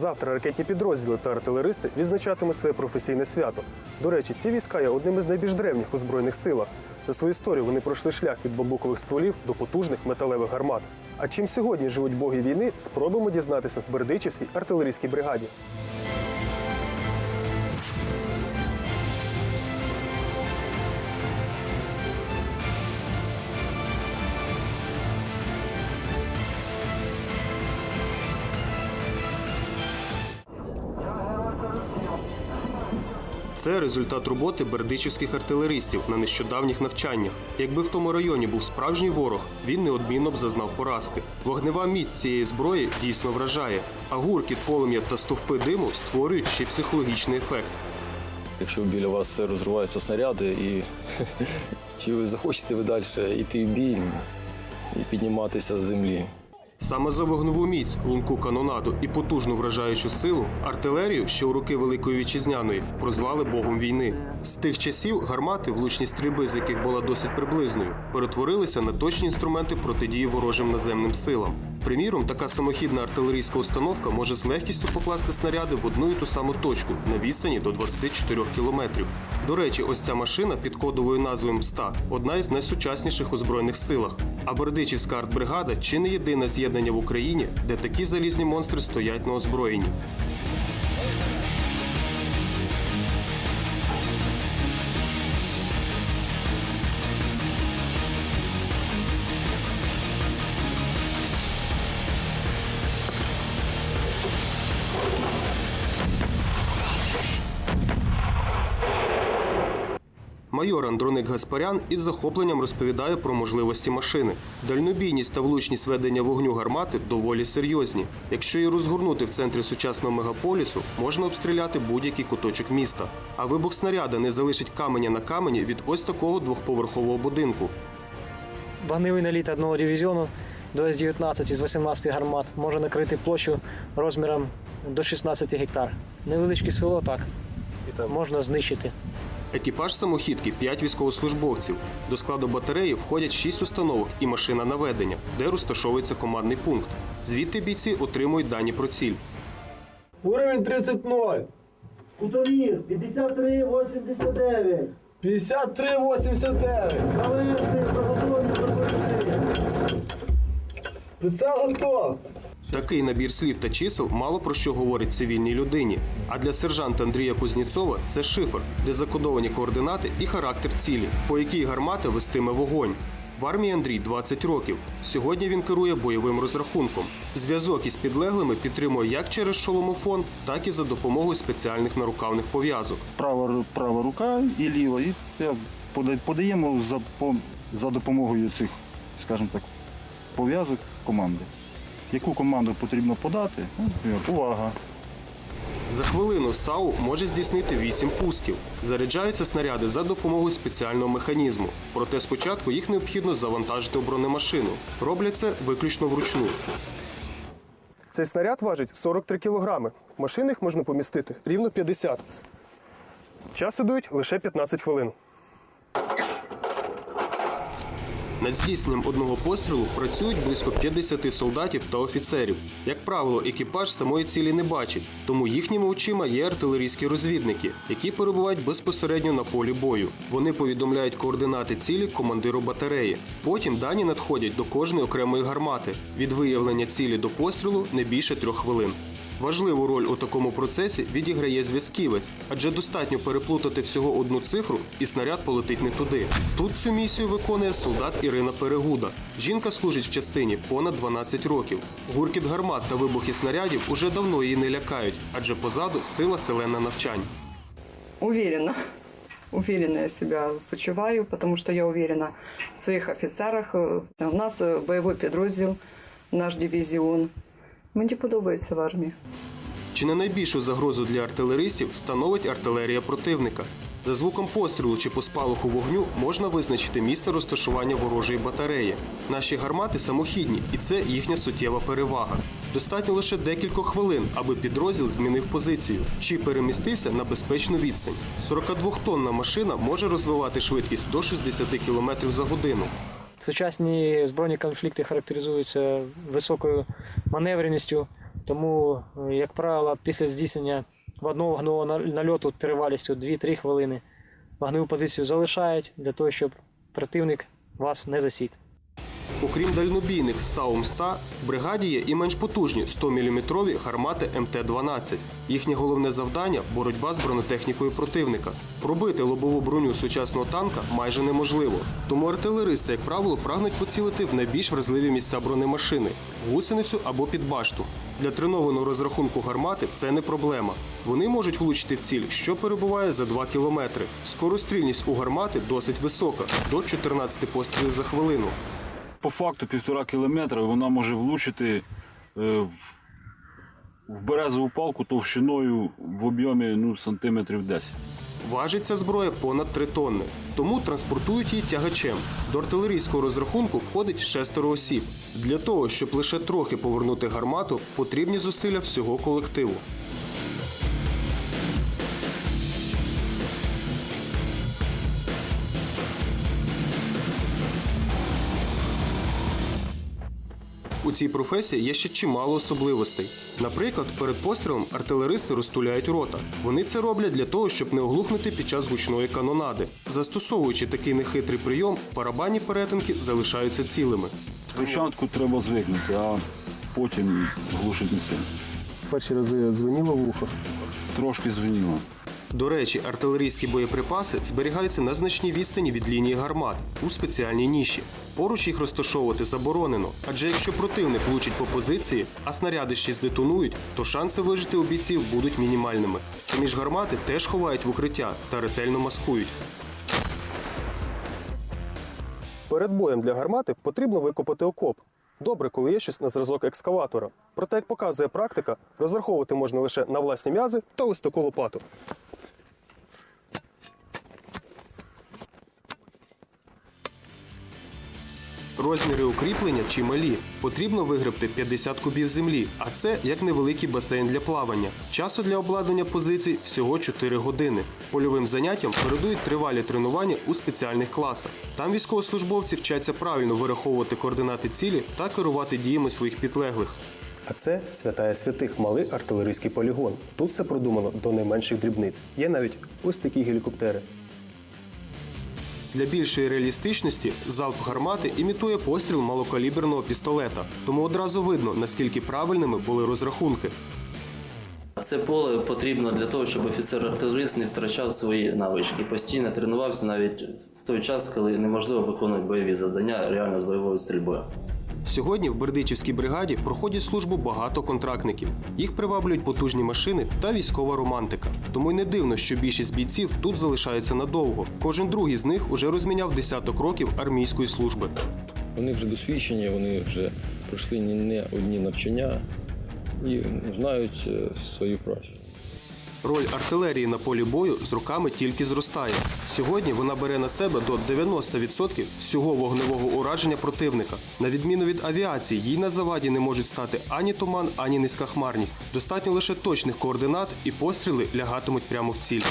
Завтра ракетні підрозділи та артилеристи відзначатимуть своє професійне свято. До речі, ці війська є одним із найбільш древніх у збройних силах. За свою історію вони пройшли шлях від бамбукових стволів до потужних металевих гармат. А чим сьогодні живуть боги війни, спробуємо дізнатися в Бердичівській артилерійській бригаді. Це результат роботи бердичівських артилеристів на нещодавніх навчаннях. Якби в тому районі був справжній ворог, він неодмінно б зазнав поразки. Вогнева міць цієї зброї дійсно вражає, а гуркіт, полум'я та стовпи диму створюють ще психологічний ефект. Якщо біля вас розриваються снаряди, і чи ви захочете ви далі йти в бій і підніматися з землі? Саме за вогневу міць, лунку канонаду і потужну вражаючу силу артилерію, що у роки Великої Вітчизняної, прозвали богом війни. З тих часів гармати, влучність стрільби з яких була досить приблизною, перетворилися на точні інструменти протидії ворожим наземним силам. Приміром, така самохідна артилерійська установка може з легкістю покласти снаряди в одну і ту саму точку на відстані до 24 кілометрів. До речі, ось ця машина під кодовою назвою МСТА одна із найсучасніших у збройних силах. А Бердичівська артбригада чи не єдине з'єднання в Україні, де такі залізні монстри стоять на озброєнні. Майор Андроник Гаспарян із захопленням розповідає про можливості машини. Дальнобійність та влучність ведення вогню гармати доволі серйозні. Якщо її розгорнути в центрі сучасного мегаполісу, можна обстріляти будь-який куточок міста. А вибух снаряда не залишить каменя на камені від ось такого двохповерхового будинку. Вогневий наліт одного дивізіону до С-19 із 18 гармат може накрити площу розміром до 16 гектар. Невеличке село так можна знищити. Екіпаж самохідки 5 військовослужбовців. До складу батареї входять 6 установок і машина наведення, де розташовується командний пункт. Звідти бійці отримують дані про ціль. Уровень 30-0. Кутовір 53,89. 53-89. Навести, пропустити. Прицел готов. Такий набір слів та чисел мало про що говорить цивільній людині. А для сержанта Андрія Кузнєцова це шифр, де закодовані координати і характер цілі, по якій гармата вестиме вогонь. В армії Андрій 20 років. Сьогодні він керує бойовим розрахунком. Зв'язок із підлеглими підтримує як через шоломофон, так і за допомогою спеціальних нарукавних пов'язок. права, права рука і ліва. І пода- подаємо за, за допомогою цих, скажімо так, пов'язок команди. Яку команду потрібно подати? Ну, увага. За хвилину САУ може здійснити 8 пусків. Заряджаються снаряди за допомогою спеціального механізму. Проте спочатку їх необхідно завантажити у бронемашину. Роблять це виключно вручну. Цей снаряд важить 43 кілограми. В машинах можна помістити рівно 50. Час ідуть лише 15 хвилин. Над здійсненням одного пострілу працюють близько 50 солдатів та офіцерів. Як правило, екіпаж самої цілі не бачить, тому їхніми очима є артилерійські розвідники, які перебувають безпосередньо на полі бою. Вони повідомляють координати цілі командиру батареї. Потім дані надходять до кожної окремої гармати. Від виявлення цілі до пострілу не більше трьох хвилин. Важливу роль у такому процесі відіграє зв'язківець, адже достатньо переплутати всього одну цифру, і снаряд полетить не туди. Тут цю місію виконує солдат Ірина Перегуда. Жінка служить в частині понад 12 років. Гуркіт гармат та вибухи снарядів уже давно її не лякають, адже позаду сила селена навчань. Уверенно. Уверенно я себя почуваю, потому что я уверена в своих офицерах. У нас бойовий підрозділ, наш дивізіон. Мені подобається в армії. Чи не найбільшу загрозу для артилеристів становить артилерія противника? За звуком пострілу чи по спалаху вогню можна визначити місце розташування ворожої батареї. Наші гармати самохідні, і це їхня суттєва перевага. Достатньо лише декількох хвилин, аби підрозділ змінив позицію чи перемістився на безпечну відстань. 42-тонна машина може розвивати швидкість до 60 км за годину. Сучасні збройні конфлікти характеризуються високою маневреністю, Тому, як правило, після здійснення одного вогневого нальоту тривалістю 2-3 хвилини вогневу позицію залишають для того, щоб противник вас не засік. Окрім дальнобійних САУМ-100, в бригаді є і менш потужні 100-мм гармати МТ-12. Їхнє головне завдання боротьба з бронетехнікою противника. Пробити лобову броню сучасного танка майже неможливо. Тому артилеристи, як правило, прагнуть поцілити в найбільш вразливі місця бронемашини гусеницю або під башту. Для тренованого розрахунку гармати це не проблема. Вони можуть влучити в ціль, що перебуває за 2 кілометри. Скорострільність у гармати досить висока до 14 пострілів за хвилину. По факту півтора кілометра вона може влучити е, в, березову палку товщиною в об'ємі ну, сантиметрів 10. Важить ця зброя понад 3 тонни, тому транспортують її тягачем. До артилерійського розрахунку входить шестеро осіб. Для того, щоб лише трохи повернути гармату, потрібні зусилля всього колективу. У цій професії є ще чимало особливостей. Наприклад, перед пострілом артилеристи розтуляють рота. Вони це роблять для того, щоб не оглухнути під час гучної канонади. Застосовуючи такий нехитрий прийом, барабанні перетинки залишаються цілими. Спочатку треба звикнути, а потім глушить не сильно. Перші рази дзвеніло в ухо. Трошки звеніло. До речі, артилерійські боєприпаси зберігаються на значній відстані від лінії гармат у спеціальній ніші. Поруч їх розташовувати заборонено, адже якщо противник влучить по позиції, а снаряди ще здетонують, то шанси вижити у бійців будуть мінімальними. Самі ж гармати теж ховають в укриття та ретельно маскують. Перед боєм для гармати потрібно викопати окоп. Добре, коли є щось на зразок екскаватора. Проте, як показує практика, розраховувати можна лише на власні м'язи та таку лопату. Розміри укріплення чималі. Потрібно вигребти 50 кубів землі, а це як невеликий басейн для плавання. Часу для обладнання позицій всього 4 години. Польовим заняттям передують тривалі тренування у спеціальних класах. Там військовослужбовці вчаться правильно вираховувати координати цілі та керувати діями своїх підлеглих. А це святая святих малий артилерійський полігон. Тут все продумано до найменших дрібниць. Є навіть ось такі гелікоптери. Для більшої реалістичності залп гармати імітує постріл малокаліберного пістолета, тому одразу видно, наскільки правильними були розрахунки. Це поле потрібно для того, щоб офіцер-артилерист не втрачав свої навички. Постійно тренувався навіть в той час, коли неможливо виконувати бойові завдання реально з бойовою стрільбою. Сьогодні в Бердичівській бригаді проходять службу багато контрактників. Їх приваблюють потужні машини та військова романтика. Тому й не дивно, що більшість бійців тут залишаються надовго. Кожен другий з них уже розміняв десяток років армійської служби. Вони вже досвідчені, вони вже пройшли не- одні навчання і знають е, свою працю. Роль артилерії на полі бою з роками тільки зростає. Сьогодні вона бере на себе до 90% всього вогневого ураження противника. На відміну від авіації, їй на заваді не можуть стати ані туман, ані низька хмарність. Достатньо лише точних координат, і постріли лягатимуть прямо в ціль.